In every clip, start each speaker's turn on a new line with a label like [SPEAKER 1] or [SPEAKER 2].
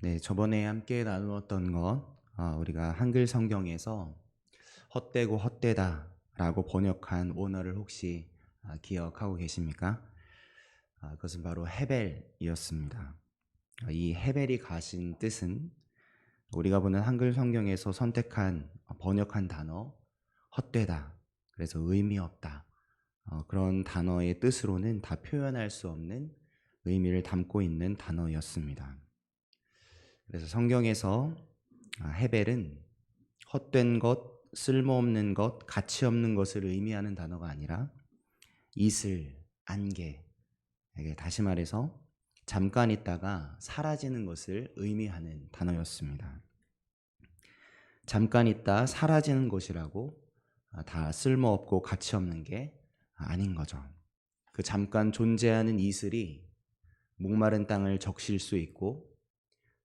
[SPEAKER 1] 네, 저번에 함께 나누었던 것, 어, 우리가 한글 성경에서 헛되고 헛되다라고 번역한 원어를 혹시 아, 기억하고 계십니까? 아, 그것은 바로 헤벨이었습니다. 아, 이 헤벨이 가진 뜻은 우리가 보는 한글 성경에서 선택한 어, 번역한 단어 헛되다. 그래서 의미 없다. 어, 그런 단어의 뜻으로는 다 표현할 수 없는 의미를 담고 있는 단어였습니다. 그래서 성경에서 아, 헤벨은 헛된 것, 쓸모없는 것, 가치 없는 것을 의미하는 단어가 아니라 이슬, 안개, 다시 말해서 잠깐 있다가 사라지는 것을 의미하는 단어였습니다. 잠깐 있다 사라지는 것이라고 아, 다 쓸모없고 가치 없는 게 아닌 거죠. 그 잠깐 존재하는 이슬이 목마른 땅을 적실 수 있고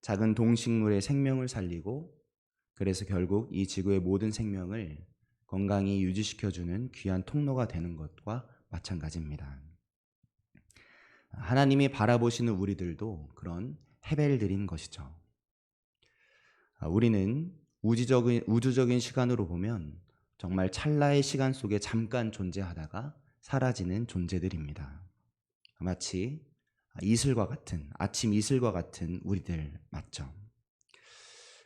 [SPEAKER 1] 작은 동식물의 생명을 살리고 그래서 결국 이 지구의 모든 생명을 건강히 유지시켜주는 귀한 통로가 되는 것과 마찬가지입니다. 하나님이 바라보시는 우리들도 그런 헤벨들인 것이죠. 우리는 우주적인, 우주적인 시간으로 보면 정말 찰나의 시간 속에 잠깐 존재하다가 사라지는 존재들입니다. 마치 이슬과 같은 아침 이슬과 같은 우리들 맞죠?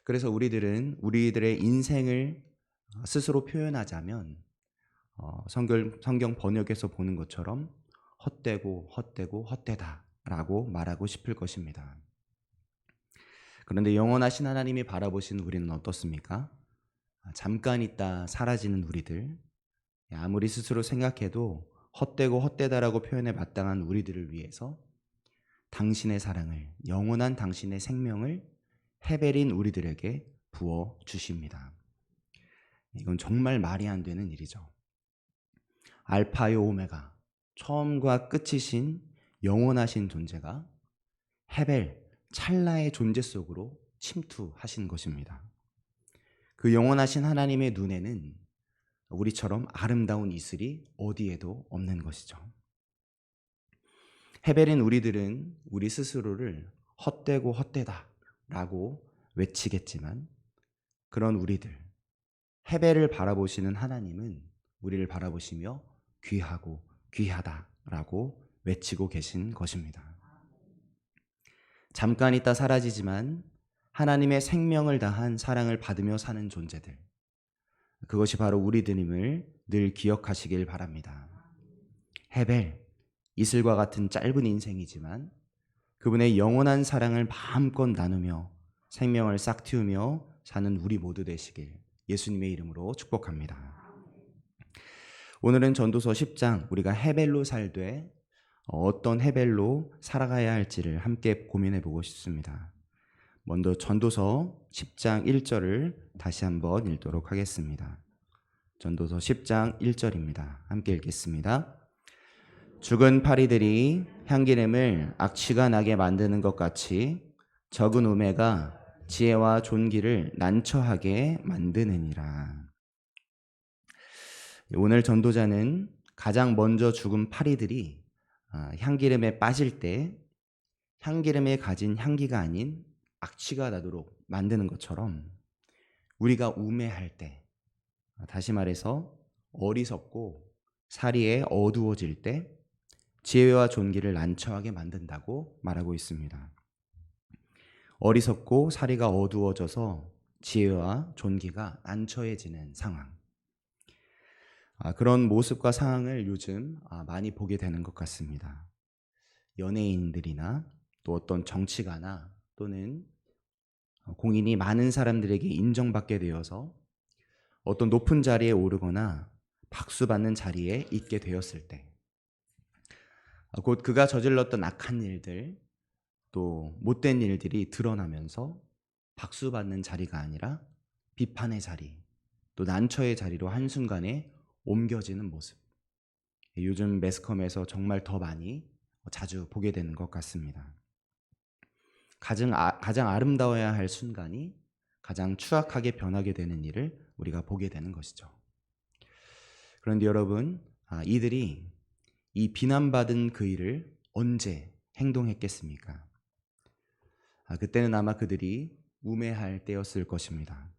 [SPEAKER 1] 그래서 우리들은 우리들의 인생을 스스로 표현하자면 어, 성경, 성경 번역에서 보는 것처럼 헛되고 헛되고 헛되다라고 말하고 싶을 것입니다. 그런데 영원하신 하나님이 바라보시는 우리는 어떻습니까? 잠깐 있다 사라지는 우리들, 아무리 스스로 생각해도 헛되고 헛되다라고 표현에 마땅한 우리들을 위해서 당신의 사랑을, 영원한 당신의 생명을 헤벨인 우리들에게 부어 주십니다. 이건 정말 말이 안 되는 일이죠. 알파요 오메가, 처음과 끝이신 영원하신 존재가 헤벨, 찰나의 존재 속으로 침투하신 것입니다. 그 영원하신 하나님의 눈에는 우리처럼 아름다운 이슬이 어디에도 없는 것이죠. 헤벨인 우리들은 우리 스스로를 헛되고 헛되다 라고 외치겠지만 그런 우리들, 헤벨을 바라보시는 하나님은 우리를 바라보시며 귀하고 귀하다 라고 외치고 계신 것입니다. 잠깐 있다 사라지지만 하나님의 생명을 다한 사랑을 받으며 사는 존재들. 그것이 바로 우리들임을 늘 기억하시길 바랍니다. 헤벨, 이슬과 같은 짧은 인생이지만 그분의 영원한 사랑을 마음껏 나누며 생명을 싹 틔우며 사는 우리 모두 되시길 예수님의 이름으로 축복합니다. 오늘은 전도서 10장 우리가 헤벨로 살되 어떤 헤벨로 살아가야 할지를 함께 고민해 보고 싶습니다. 먼저 전도서 10장 1절을 다시 한번 읽도록 하겠습니다. 전도서 10장 1절입니다. 함께 읽겠습니다. 죽은 파리들이 향기름을 악취가 나게 만드는 것 같이 적은 우매가 지혜와 존귀를 난처하게 만드느니라. 오늘 전도자는 가장 먼저 죽은 파리들이 아, 향기름에 빠질 때 향기름에 가진 향기가 아닌 악취가 나도록 만드는 것처럼 우리가 우매할 때 다시 말해서 어리석고 사리에 어두워질 때 지혜와 존귀를 난처하게 만든다고 말하고 있습니다. 어리석고 사리가 어두워져서 지혜와 존귀가 난처해지는 상황. 아, 그런 모습과 상황을 요즘 아, 많이 보게 되는 것 같습니다. 연예인들이나 또 어떤 정치가나 또는 공인이 많은 사람들에게 인정받게 되어서 어떤 높은 자리에 오르거나 박수 받는 자리에 있게 되었을 때 곧 그가 저질렀던 악한 일들, 또 못된 일들이 드러나면서 박수받는 자리가 아니라 비판의 자리, 또 난처의 자리로 한순간에 옮겨지는 모습. 요즘 매스컴에서 정말 더 많이 자주 보게 되는 것 같습니다. 가장, 아, 가장 아름다워야 할 순간이 가장 추악하게 변하게 되는 일을 우리가 보게 되는 것이죠. 그런데 여러분, 아, 이들이 이 비난받은 그 일을 언제 행동했겠습니까? 아, 그때는 아마 그들이 우매할 때였을 것입니다.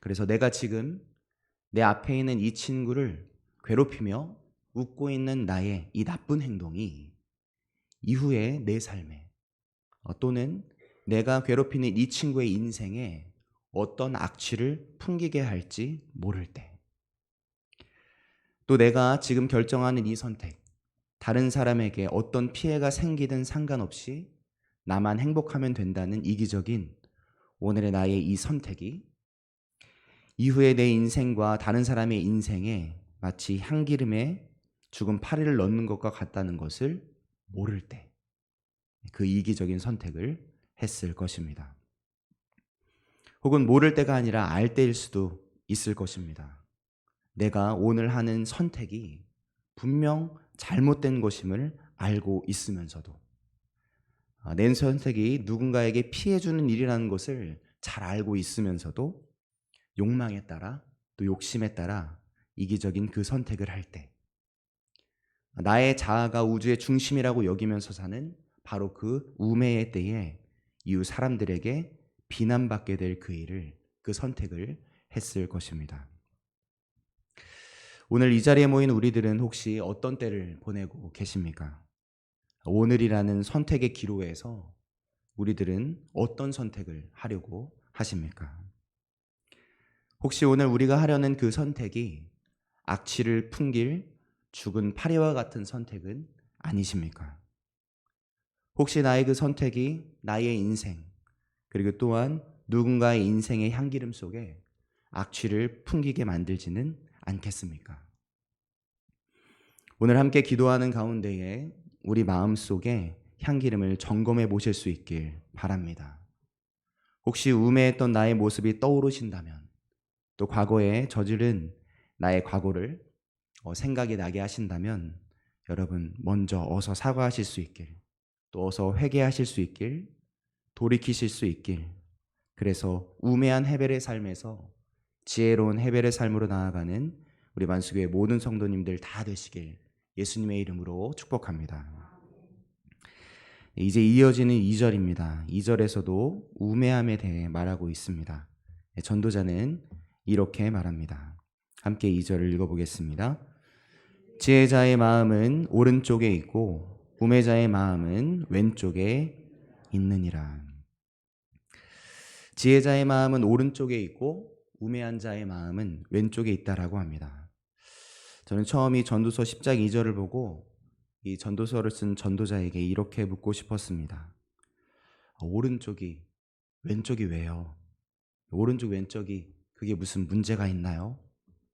[SPEAKER 1] 그래서 내가 지금 내 앞에 있는 이 친구를 괴롭히며 웃고 있는 나의 이 나쁜 행동이 이후에 내 삶에 어, 또는 내가 괴롭히는 이 친구의 인생에 어떤 악취를 풍기게 할지 모를 때. 또 내가 지금 결정하는 이 선택, 다른 사람에게 어떤 피해가 생기든 상관없이 나만 행복하면 된다는 이기적인 오늘의 나의 이 선택이 이후에 내 인생과 다른 사람의 인생에 마치 향기름에 죽은 파리를 넣는 것과 같다는 것을 모를 때 그 이기적인 선택을 했을 것입니다. 혹은 모를 때가 아니라 알 때일 수도 있을 것입니다. 내가 오늘 하는 선택이 분명 잘못된 것임을 알고 있으면서도 아, 내 선택이 누군가에게 피해주는 일이라는 것을 잘 알고 있으면서도 욕망에 따라 또 욕심에 따라 이기적인 그 선택을 할 때, 나의 자아가 우주의 중심이라고 여기면서 사는 바로 그 우매의 때에 이후 사람들에게 비난받게 될 그 일을, 그 선택을 했을 것입니다. 오늘 이 자리에 모인 우리들은 혹시 어떤 때를 보내고 계십니까? 오늘이라는 선택의 기로에서 우리들은 어떤 선택을 하려고 하십니까? 혹시 오늘 우리가 하려는 그 선택이 악취를 풍길 죽은 파리와 같은 선택은 아니십니까? 혹시 나의 그 선택이 나의 인생, 그리고 또한 누군가의 인생의 향기름 속에 악취를 풍기게 만들지는 않겠습니까? 오늘 함께 기도하는 가운데에 우리 마음 속에 향기름을 점검해 보실 수 있길 바랍니다. 혹시 우매했던 나의 모습이 떠오르신다면 또 과거에 저지른 나의 과거를 어, 생각이 나게 하신다면 여러분 먼저 어서 사과하실 수 있길 또 어서 회개하실 수 있길 돌이키실 수 있길 그래서 우매한 헤벨의 삶에서 지혜로운 헤벨의 삶으로 나아가는 우리 만수교의 모든 성도님들 다 되시길 예수님의 이름으로 축복합니다. 이제 이어지는 2절입니다. 2절에서도 우매함에 대해 말하고 있습니다. 전도자는 이렇게 말합니다. 함께 2절을 읽어보겠습니다. 지혜자의 마음은 오른쪽에 있고 우매자의 마음은 왼쪽에 있느니라. 지혜자의 마음은 오른쪽에 있고 우매한 자의 마음은 왼쪽에 있다라고 합니다. 저는 처음 이 전도서 10장 2절을 보고 이 전도서를 쓴 전도자에게 이렇게 묻고 싶었습니다. 오른쪽이 왼쪽이 왜요? 오른쪽 왼쪽이 그게 무슨 문제가 있나요?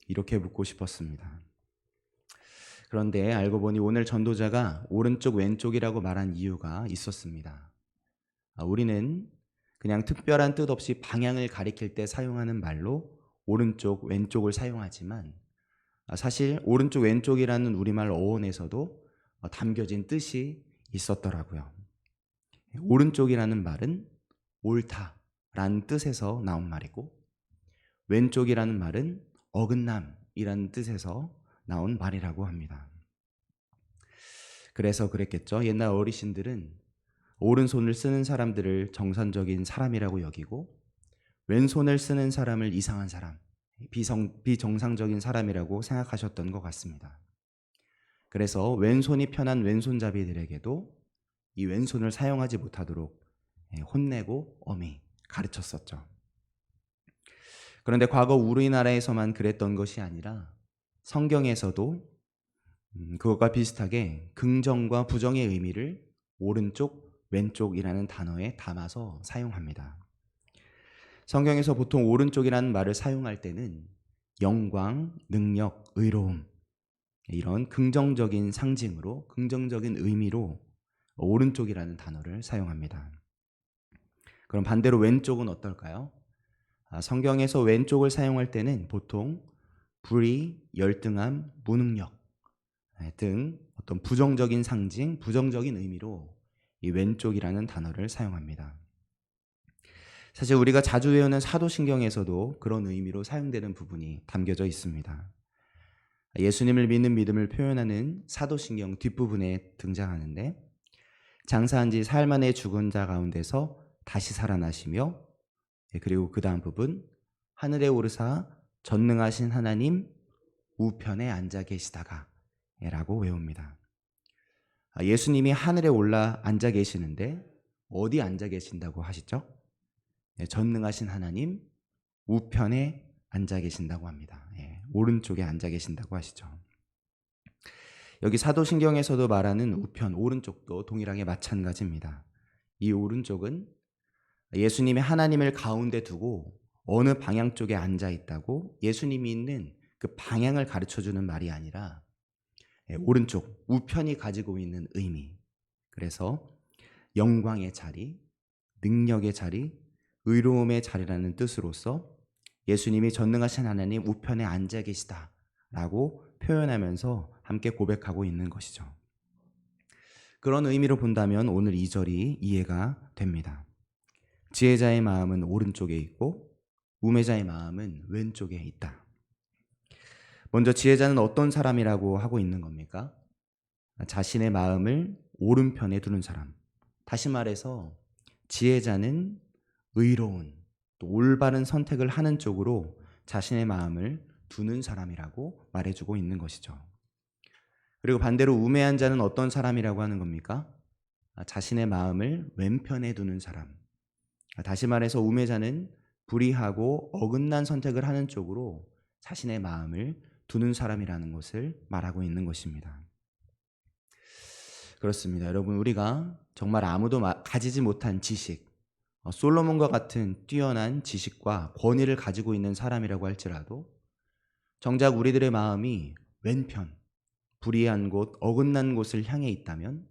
[SPEAKER 1] 이렇게 묻고 싶었습니다. 그런데 알고 보니 오늘 전도자가 오른쪽 왼쪽이라고 말한 이유가 있었습니다. 아, 우리는 그냥 특별한 뜻 없이 방향을 가리킬 때 사용하는 말로 오른쪽 왼쪽을 사용하지만 아, 사실 오른쪽 왼쪽이라는 우리말 어원에서도 어, 담겨진 뜻이 있었더라고요. 오른쪽이라는 말은 옳다라는 뜻에서 나온 말이고 왼쪽이라는 말은 어긋남이라는 뜻에서 나온 말이라고 합니다. 그래서 그랬겠죠. 옛날 어르신들은 오른손을 쓰는 사람들을 정상적인 사람이라고 여기고 왼손을 쓰는 사람을 이상한 사람, 비성, 비정상적인 사람이라고 생각하셨던 것 같습니다. 그래서 왼손이 편한 왼손잡이들에게도 이 왼손을 사용하지 못하도록 예, 혼내고 엄히 가르쳤었죠. 그런데 과거 우리나라에서만 그랬던 것이 아니라 성경에서도 음, 그것과 비슷하게 긍정과 부정의 의미를 오른쪽, 왼쪽이라는 단어에 담아서 사용합니다. 성경에서 보통 오른쪽이라는 말을 사용할 때는 영광, 능력, 의로움 이런 긍정적인 상징으로 긍정적인 의미로 오른쪽이라는 단어를 사용합니다. 그럼 반대로 왼쪽은 어떨까요? 아, 성경에서 왼쪽을 사용할 때는 보통 불의, 열등함, 무능력 네, 등 어떤 부정적인 상징, 부정적인 의미로 이 왼쪽이라는 단어를 사용합니다. 사실 우리가 자주 외우는 사도신경에서도 그런 의미로 사용되는 부분이 담겨져 있습니다. 예수님을 믿는 믿음을 표현하는 사도신경 뒷부분에 등장하는데 장사한 지 사흘 만에 죽은 자 가운데서 다시 살아나시며 예, 그리고 그 다음 부분 하늘에 오르사 전능하신 하나님 우편에 앉아 계시다가 예, 라고 외웁니다. 아, 예수님이 하늘에 올라 앉아 계시는데 어디 앉아 계신다고 하시죠? 예, 전능하신 하나님 우편에 앉아 계신다고 합니다. 예, 오른쪽에 앉아 계신다고 하시죠. 여기 사도신경에서도 말하는 우편 오른쪽도 동일하게 마찬가지입니다. 이 오른쪽은 예수님이 하나님을 가운데 두고 어느 방향 쪽에 앉아 있다고 예수님이 있는 그 방향을 가르쳐 주는 말이 아니라 예, 오른쪽 우편이 가지고 있는 의미. 그래서 영광의 자리, 능력의 자리, 의로움의 자리라는 뜻으로서 예수님이 전능하신 하나님 우편에 앉아 계시다라고 표현하면서 함께 고백하고 있는 것이죠. 그런 의미로 본다면 오늘 이 절이 이해가 됩니다. 지혜자의 마음은 오른쪽에 있고 우매자의 마음은 왼쪽에 있다. 먼저 지혜자는 어떤 사람이라고 하고 있는 겁니까? 자신의 마음을 오른편에 두는 사람. 다시 말해서 지혜자는 의로운 또 올바른 선택을 하는 쪽으로 자신의 마음을 두는 사람이라고 말해주고 있는 것이죠. 그리고 반대로 우매한 자는 어떤 사람이라고 하는 겁니까? 아, 자신의 마음을 왼편에 두는 사람. 아, 다시 말해서 우매자는 불의하고 어긋난 선택을 하는 쪽으로 자신의 마음을 두는 사람이라는 것을 말하고 있는 것입니다. 그렇습니다. 여러분, 우리가 정말 아무도 가지지 못한 지식, 어, 솔로몬과 같은 뛰어난 지식과 권위를 가지고 있는 사람이라고 할지라도 정작 우리들의 마음이 왼편, 불의한 곳, 어긋난 곳을 향해 있다면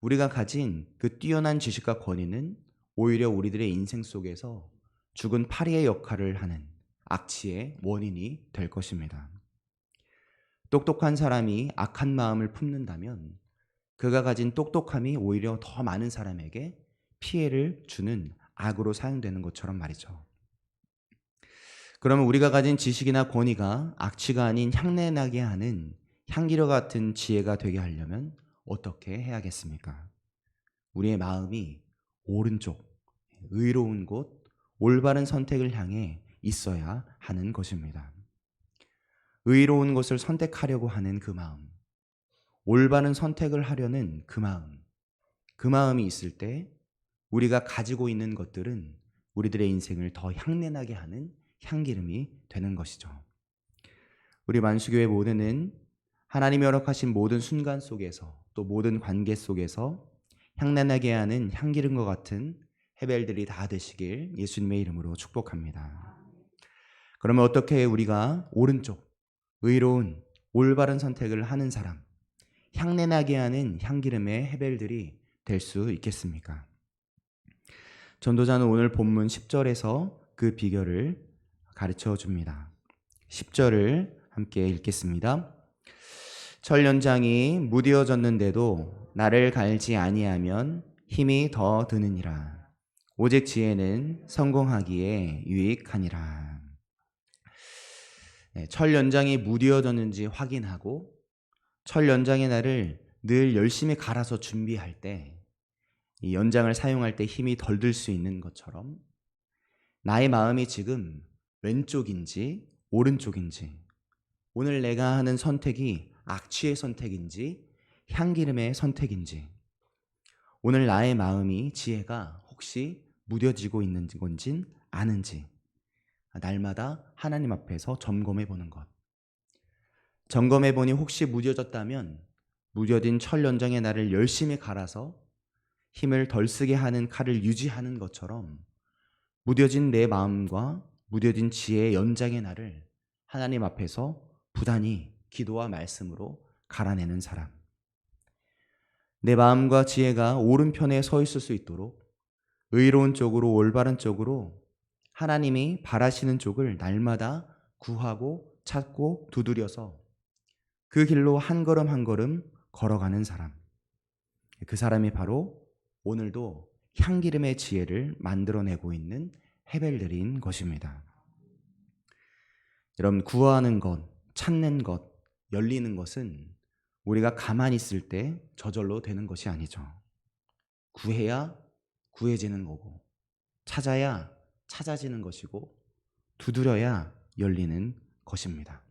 [SPEAKER 1] 우리가 가진 그 뛰어난 지식과 권위는 오히려 우리들의 인생 속에서 죽은 파리의 역할을 하는 악취의 원인이 될 것입니다. 똑똑한 사람이 악한 마음을 품는다면 그가 가진 똑똑함이 오히려 더 많은 사람에게 피해를 주는 악으로 사용되는 것처럼 말이죠. 그러면 우리가 가진 지식이나 권위가 악취가 아닌 향내나게 하는 향기료 같은 지혜가 되게 하려면 어떻게 해야겠습니까? 우리의 마음이 오른쪽, 의로운 곳, 올바른 선택을 향해 있어야 하는 것입니다. 의로운 것을 선택하려고 하는 그 마음, 올바른 선택을 하려는 그 마음, 그 마음이 있을 때 우리가 가지고 있는 것들은 우리들의 인생을 더 향내나게 하는 향기름이 되는 것이죠. 우리 만수교회 모두는 하나님이 허락하신 모든 순간 속에서 또 모든 관계 속에서 향내나게 하는 향기름과 같은 해벨들이 다 되시길 예수님의 이름으로 축복합니다. 그러면 어떻게 우리가 오른쪽 의로운 올바른 선택을 하는 사람 향내나게 하는 향기름의 해벨들이 될 수 있겠습니까? 전도자는 오늘 본문 10절에서 그 비결을 가르쳐 줍니다. 10절을 함께 읽겠습니다. 철 연장이 무디어졌는데도 나를 갈지 아니하면 힘이 더 드느니라. 오직 지혜는 성공하기에 유익하니라. 네, 철 연장이 무디어졌는지 확인하고 철 연장의 날을 늘 열심히 갈아서 준비할 때 이 연장을 사용할 때 힘이 덜 들 수 있는 것처럼 나의 마음이 지금 왼쪽인지 오른쪽인지 오늘 내가 하는 선택이 악취의 선택인지 향기름의 선택인지 오늘 나의 마음이 지혜가 혹시 무뎌지고 있는 건진 아는지 날마다 하나님 앞에서 점검해 보는 것. 점검해 보니 혹시 무뎌졌다면 무뎌진 철 연장의 나를 열심히 갈아서 힘을 덜 쓰게 하는 칼을 유지하는 것처럼 무뎌진 내 마음과 무뎌진 지혜의 연장의 나를 하나님 앞에서 부단히 기도와 말씀으로 갈아내는 사람. 내 마음과 지혜가 오른편에 서 있을 수 있도록 의로운 쪽으로 올바른 쪽으로 하나님이 바라시는 쪽을 날마다 구하고 찾고 두드려서 그 길로 한 걸음 한 걸음 걸어가는 사람. 그 사람이 바로 오늘도 향기름의 지혜를 만들어내고 있는 헤벨들인 것입니다. 여러분, 구하는 것, 찾는 것, 열리는 것은 우리가 가만히 있을 때 저절로 되는 것이 아니죠. 구해야 구해지는 거고 찾아야 찾아지는 것이고 두드려야 열리는 것입니다.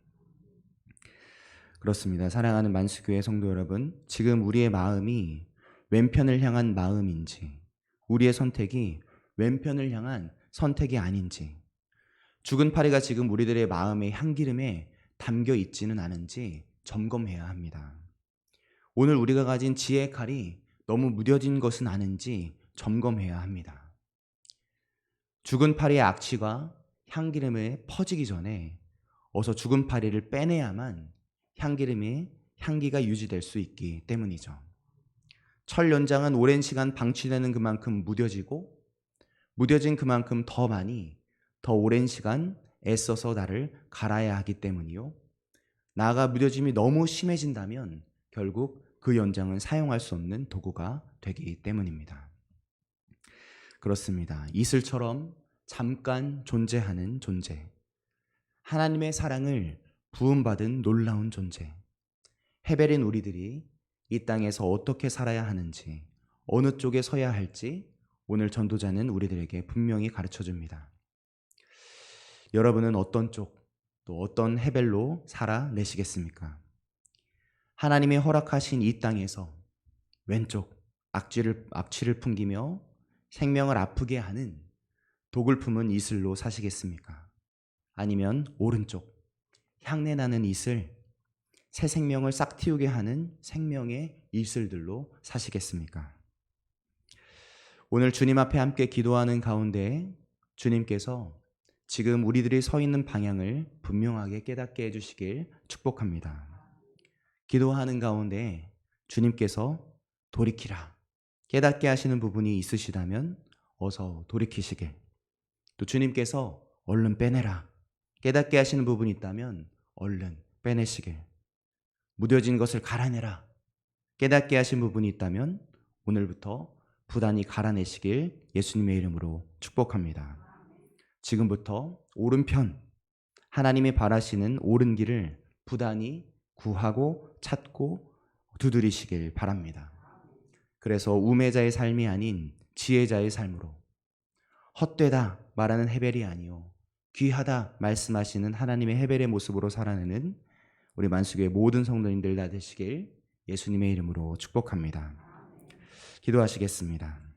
[SPEAKER 1] 그렇습니다. 사랑하는 만수교회 성도 여러분, 지금 우리의 마음이 왼편을 향한 마음인지, 우리의 선택이 왼편을 향한 선택이 아닌지, 죽은 파리가 지금 우리들의 마음의 향기름에 담겨 있지는 않은지 점검해야 합니다. 오늘 우리가 가진 지혜의 칼이 너무 무뎌진 것은 아닌지 점검해야 합니다. 죽은 파리의 악취가 향기름에 퍼지기 전에 어서 죽은 파리를 빼내야만 향기름의 향기가 유지될 수 있기 때문이죠. 철 연장은 오랜 시간 방치되는 그만큼 무뎌지고 무뎌진 그만큼 더 많이 더 오랜 시간 애써서 나를 갈아야 하기 때문이요. 나가 무뎌짐이 너무 심해진다면 결국 그 연장은 사용할 수 없는 도구가 되기 때문입니다. 그렇습니다. 이슬처럼 잠깐 존재하는 존재. 하나님의 사랑을 부음받은 놀라운 존재. 헤벨인 우리들이 이 땅에서 어떻게 살아야 하는지, 어느 쪽에 서야 할지 오늘 전도자는 우리들에게 분명히 가르쳐 줍니다. 여러분은 어떤 쪽, 또 어떤 헤벨로 살아내시겠습니까? 하나님의 허락하신 이 땅에서 왼쪽 악취를, 악취를 풍기며 생명을 아프게 하는 독을 품은 이슬로 사시겠습니까? 아니면 오른쪽 향내 나는 이슬, 새 생명을 싹 틔우게 하는 생명의 이슬들로 사시겠습니까? 오늘 주님 앞에 함께 기도하는 가운데 주님께서 지금 우리들이 서 있는 방향을 분명하게 깨닫게 해주시길 축복합니다. 기도하는 가운데 주님께서 돌이키라 깨닫게 하시는 부분이 있으시다면 어서 돌이키시길 또 주님께서 얼른 빼내라 깨닫게 하시는 부분이 있다면 얼른 빼내시길 무뎌진 것을 갈아내라 깨닫게 하신 부분이 있다면 오늘부터 부단히 갈아내시길 예수님의 이름으로 축복합니다. 지금부터 오른편 하나님이 바라시는 옳은 길을 부단히 구하고 찾고 두드리시길 바랍니다. 그래서 우매자의 삶이 아닌 지혜자의 삶으로 헛되다 말하는 헤벨이 아니요 귀하다 말씀하시는 하나님의 헤벨의 모습으로 살아내는 우리 만수교의 모든 성도님들 다 되시길 예수님의 이름으로 축복합니다. 기도하시겠습니다.